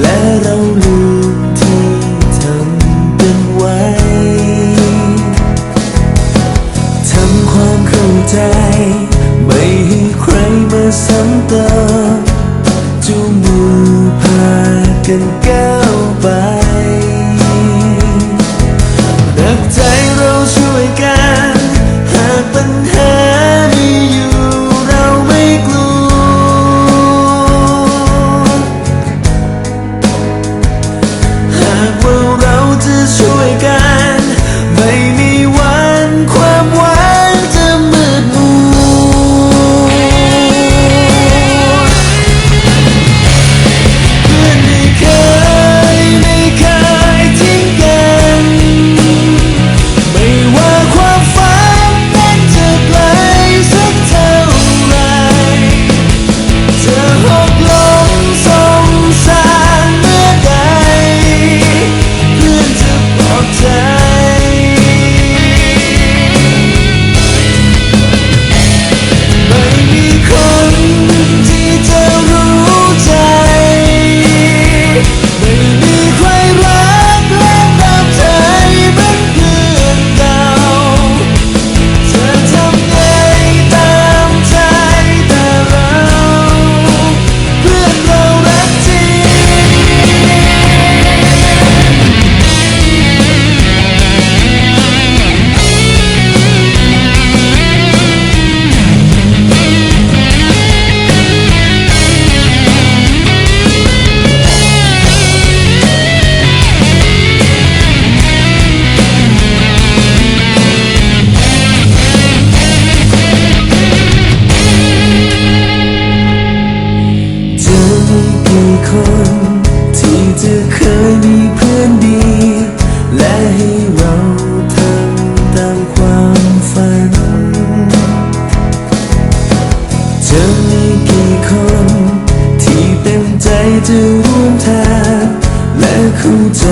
และเราลืมที่ทำกันไว้ทำความเข้าใจ ไม่ให้ใครมาซ้ำเติมจูงมือพากันก้าวไปดักใจเราช่วยกัน หากปัญหา จะร่วมทางและเข้าใจ